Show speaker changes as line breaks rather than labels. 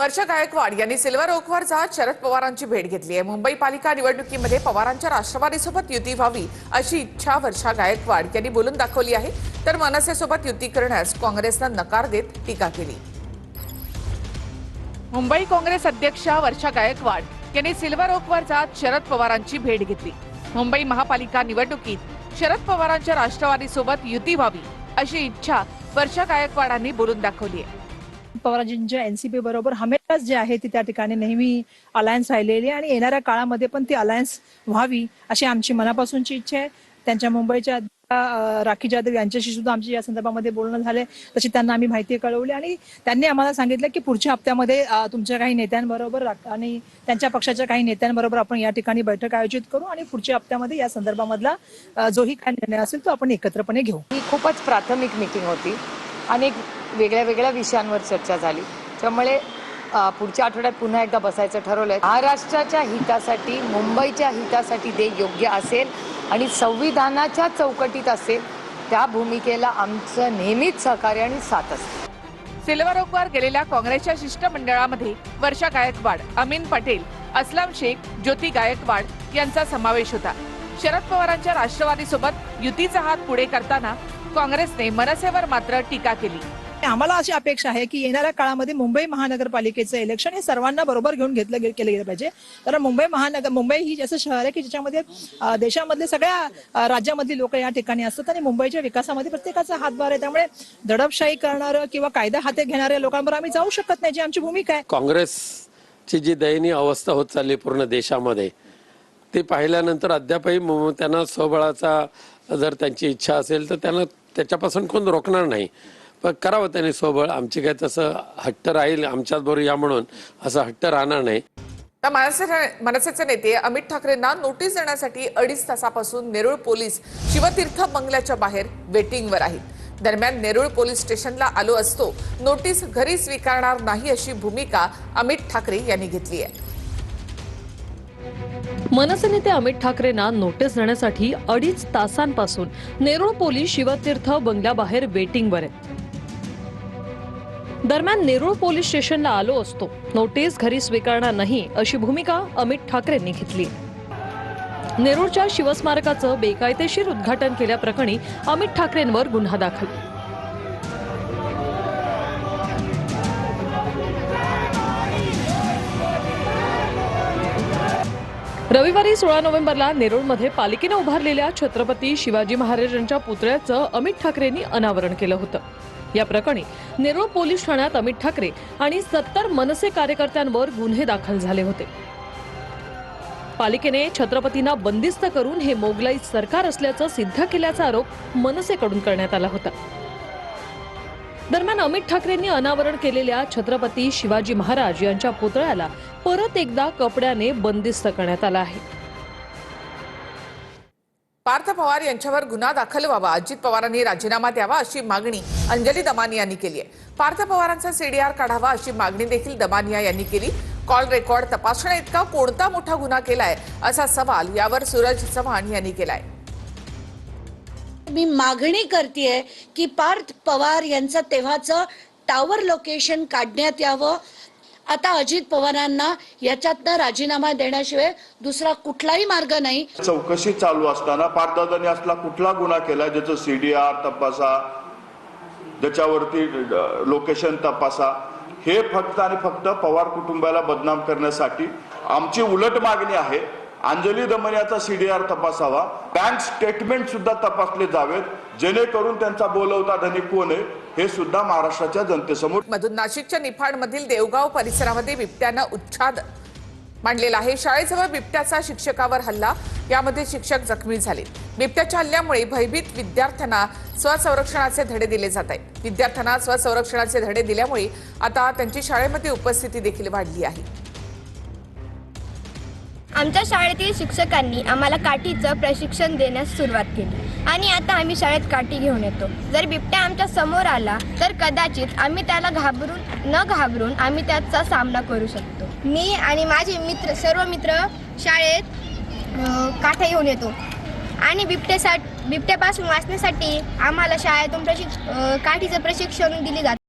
वर्षा गायकवाड यांनी सिल्वर ओकवर जात शरद पवारांची भेट घेतली आहे. मुंबई पालिका निवडणुकीमध्ये पवारांच्या राष्ट्रवादीसोबत युती व्हावी अशी इच्छा वर्षा गायकवाड यांनी बोलून दाखवली आहे. तर मनसेसोबत युती करण्यास काँग्रेसनं नकार देत टीका केली. मुंबई काँग्रेस अध्यक्षा वर्षा गायकवाड यांनी सिल्वर ओकवर जात शरद पवारांची भेट घेतली. मुंबई महापालिका निवडणुकीत शरद पवारांच्या राष्ट्रवादीसोबत युती व्हावी अशी इच्छा वर्षा गायकवाडांनी बोलून दाखवली आहे.
पवारजींच्या एनसीपी बरोबर हमेशाच जे आहे ती त्या ठिकाणी नेहमी अलायन्स राहिलेली आणि येणाऱ्या काळामध्ये पण ती अलायन्स व्हावी अशी आमची मनापासूनची इच्छा आहे. त्यांच्या मुंबईच्या राखी जाधव यांच्याशी सुद्धा आमची या संदर्भामध्ये बोलणं झाले तशी त्यांना आम्ही माहिती कळवली आणि त्यांनी आम्हाला सांगितलं की पुढच्या हप्त्यामध्ये तुमच्या काही नेत्यांबरोबर आणि त्यांच्या पक्षाच्या काही नेत्यांबरोबर आपण या ठिकाणी बैठक आयोजित करू आणि पुढच्या हप्त्यामध्ये या संदर्भामधला जोही काय निर्णय असेल तो आपण एकत्रपणे घेऊ.
ही खूपच प्राथमिक मीटिंग होती. अनेक वेगळ्या वेगळ्या विषयांवर चर्चा झाली. त्यामुळे पुढच्या आठवड्यात पुन्हा एकदा बसायचं ठरवलंय. महाराष्ट्राच्या हितासाठी मुंबईच्या हितासाठी ते योग्य असेल आणि संविधानाच्या चौकटीत असेल त्या भूमिकेला आमचं नेहमीच सहकार्य आणि साथ असते.
सिल्वर ओकवर गेलेल्या काँग्रेसच्या शिष्टमंडळामध्ये वर्षा गायकवाड अमीन पटेल अस्लाम शेख ज्योती गायकवाड यांचा समावेश होता. शरद पवारांच्या राष्ट्रवादीसोबत युतीचा हात पुढे करताना काँग्रेसने मनसेवर मात्र टीका केली.
आम्हाला अशी अपेक्षा आहे की येणाऱ्या काळामध्ये मुंबई महानगरपालिकेचं इलेक्शन हे सर्वांना बरोबर घेऊन घेतलं केलं गेलं पाहिजे. कारण मुंबई महानगर मुंबई ही असं शहर आहे की ज्याच्यामध्ये देशामधले सगळ्या राज्यामधली लोक या ठिकाणी असतात आणि मुंबईच्या विकासामध्ये प्रत्येकाचा हातभार आहे. त्यामुळे दडपशाही करणारं किंवा कायदा हाती घेणाऱ्या लोकांबरोबर आम्ही जाऊ शकत नाही जी आमची भूमिका आहे.
काँग्रेसची जी दयनीय अवस्था होत चालली पूर्ण देशामध्ये ते पाहिल्यानंतर अद्यापही म- त्यांना स्वबळाचा जर त्यांची इच्छा असेल तर त्यांना त्याच्यापासून कोण रोखणार नाही. पण करावं त्यांनी सोबळ. आमची काय तसं हट्ट राहील आमच्याच बरोबर या म्हणून असं हट्ट राहणार नाही.
तर मनसेचे नेते अमित ठाकरेंना नोटीस देण्यासाठी अडीच तासापासून नेरुळ पोलीस शिवतीर्थ बंगल्याच्या बाहेर वेटिंगवर आहेत. दरम्यान नेरुळ पोलीस स्टेशनला आलो असतो. नोटीस घरी स्वीकारणार नाही अशी भूमिका अमित ठाकरे यांनी घेतली आहे.
मनसे नेते अमित ठाकरेंना नोटीस देण्यासाठी अडीच तासांपासून नेरूळ पोलीस शिवतीर्थ बंगल्याबाहेर वेटिंगवर आहेत. दरम्यान नेरूळ पोलीस स्टेशनला आलो असतो. नोटीस घरी स्वीकारणार नाही अशी भूमिका अमित ठाकरेंनी घेतली. नेरूळच्या शिवस्मारकाचं बेकायदेशीर उद्घाटन केल्याप्रकरणी अमित ठाकरेंवर गुन्हा दाखल. रविवारी सोळा नोव्हेंबरला नेरूळमध्ये पालिकेनं उभारलेल्या छत्रपती शिवाजी महाराजांच्या पुतळ्याचं अमित ठाकरेंनी अनावरण केलं होतं. या प्रकरणी नेरूळ पोलीस ठाण्यात अमित ठाकरे आणि सत्तर मनसे कार्यकर्त्यांवर गुन्हे दाखल झाले होते. पालिकेने छत्रपतींना बंदिस्त करून हे मोगलाई सरकार असल्याचं सिद्ध केल्याचा आरोप मनसेकडून करण्यात आला होता. दरम्यान अमित ठाकरेंनी अनावरण केलेल्या छत्रपती शिवाजी महाराज यांच्या पुतळ्याला परत एकदा कपड्याने बंदिस्त करण्यात आला आहे.
पार्थ पवार यांच्यावर गुन्हा दाखल व्हावा अजित पवारांनी राजीनामा द्यावा अशी मागणी अंजली दमानिया यांनी केली आहे. पार्थ पवारांचा सीडीआर काढावा अशी मागणी देखील दमानिया यांनी केली. कॉल रेकॉर्ड तपासण्या इतका कोणता मोठा गुन्हा केलाय असा सवाल यावर सूरज चव्हाण यांनी केलाय.
मी मागणी करतेय की पार्थ पवार यांचं तेव्हाचं टावर लोकेशन काढण्यात यावं. आता अजित पवारांना याच्यातनं राजीनामा देण्याशिवाय दुसरा कुठलाही मार्ग नाही.
चौकशी चालू असताना पारदादांनी असला कुठला गुन्हा केला ज्याचं सीडीआर तपासा ज्याच्यावरती लोकेशन तपासा हे फक्त आणि फक्त पवार कुटुंबाला बदनाम करण्यासाठी आमची उलट मागणी आहे. अंजली दमनियाचा सीडीआर तपासावा. बँक स्टेटमेंट सुद्धा तपासले जावेत. जेणेकरून त्यांचा बोलवता धनी कोण आहे हे सुद्धा महाराष्ट्राच्या जनतेसमोर
मधून नाशिकच्या निफाडमधील देवगाव परिसरामध्ये बिबट्यानं उच्छाद मांडलेला आहे. शाळेजवळ बिबट्याचा शिक्षकावर हल्ला. यामध्ये शिक्षक जखमी झाले. बिबट्याच्या हल्ल्यामुळे भयभीत विद्यार्थ्यांना स्वसंरक्षणाचे धडे दिले जात आहेत. विद्यार्थ्यांना स्वसंरक्षणाचे धडे दिल्यामुळे आता त्यांची शाळेमध्ये उपस्थिती देखील वाढली आहे.
आमच्या शाळेतील शिक्षकांनी आम्हाला काठीचं प्रशिक्षण देण्यास सुरुवात केली. आणि आता आम्ही शाळेत काठी घेऊन येतो. जर बिबट्या आमच्यासमोर आला तर कदाचित आम्ही त्याला घाबरून न घाबरून आम्ही त्याचा सामना करू शकतो. मी आणि माझे मित्र सर्व मित्र शाळेत काठ्या घेऊन येतो. आणि बिबट्यासाठी बिबट्यापासून वाचण्यासाठी आम्हाला शाळेतून प्रशिक्ष काठीचं प्रशिक्षण दिले जाते